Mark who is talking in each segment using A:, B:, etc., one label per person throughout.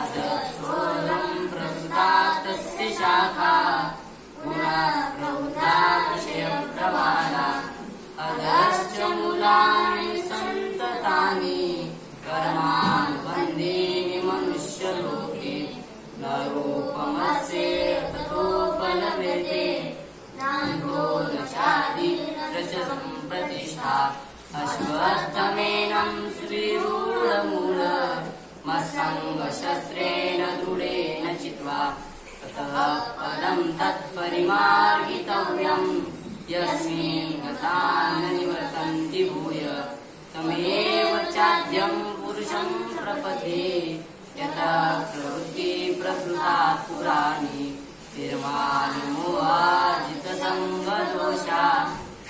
A: अथ प्रसुता तस्य शाखा। पुनः अश्वत्थमेनं श्रीरूढमूल मत्सङ्गशस्त्रेण दृढेन चित्वा ततः पदं तत्परिमार्गितव्यम्। यस्मिन् गता न निवर्तन्ति भूय तमेव चाद्यं पुरुषं प्रपदे यतः प्रवृत्ति प्रसृता पुराणि निर्माणमोहाजितसङ्गदोषा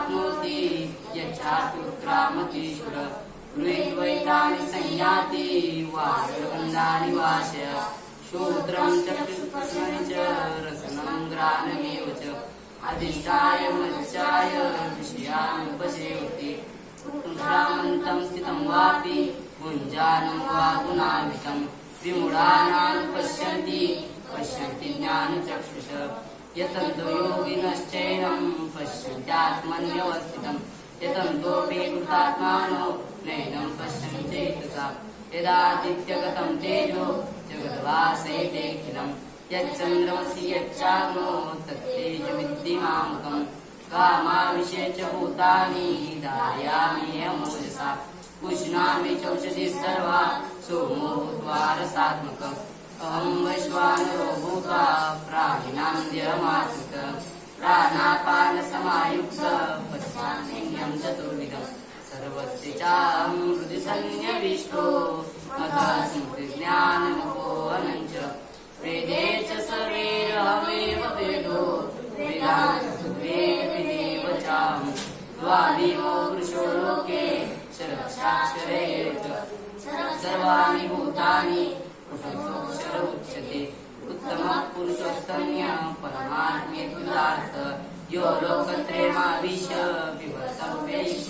A: प्राप्नोति यच्चाप्युत्क्रामतीश्वर गृहीत्वैतानि संयाति वायुगन्धानि वाशय श्रोत्रं चक्षुस्पर्शनं च रसनं ग्राणमेव च अधिष्ठाय मज्जाय विषयानुपसेवति उत्क्रामन्तम् स्थितम् वापि गुञ्जानम् वा गुणान्वितं विमूढानां पश्यन्ति पश्यन्ति ज्ञानचक्षुष यतन्तो योगिनश्चैनम् नित्यात्मन्यवस्थितम् तेजो जगद्वासैतेऽखिलम् यच्चन्द्रमसि यच्चाग्नो तत्तेजविद्धिमामुखम् कामाविषे च भूतानि दायाम्यहमोजसा उष्णामि चौषधि सर्वा सोमो भूत्वा अहम अहम् वैश्वानरो भूत्वा देहमाश्रित प्राणापानसमायुक्त पश्चान्यं चतुर्विधम् सर्वस्य च वेदे च सर्वैरहमेव वेदो वेदान्तवेदेव चाहं द्वादिवो वृषो लोके शरक्षाक्षरे सर्वाणि भूतानि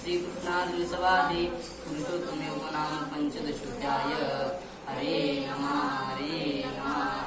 A: श्रीकृष्णार्जुनसवादे पुरुषोत्तमेव नाम पञ्चदशोऽध्याय। हरे नमः हरे नमः।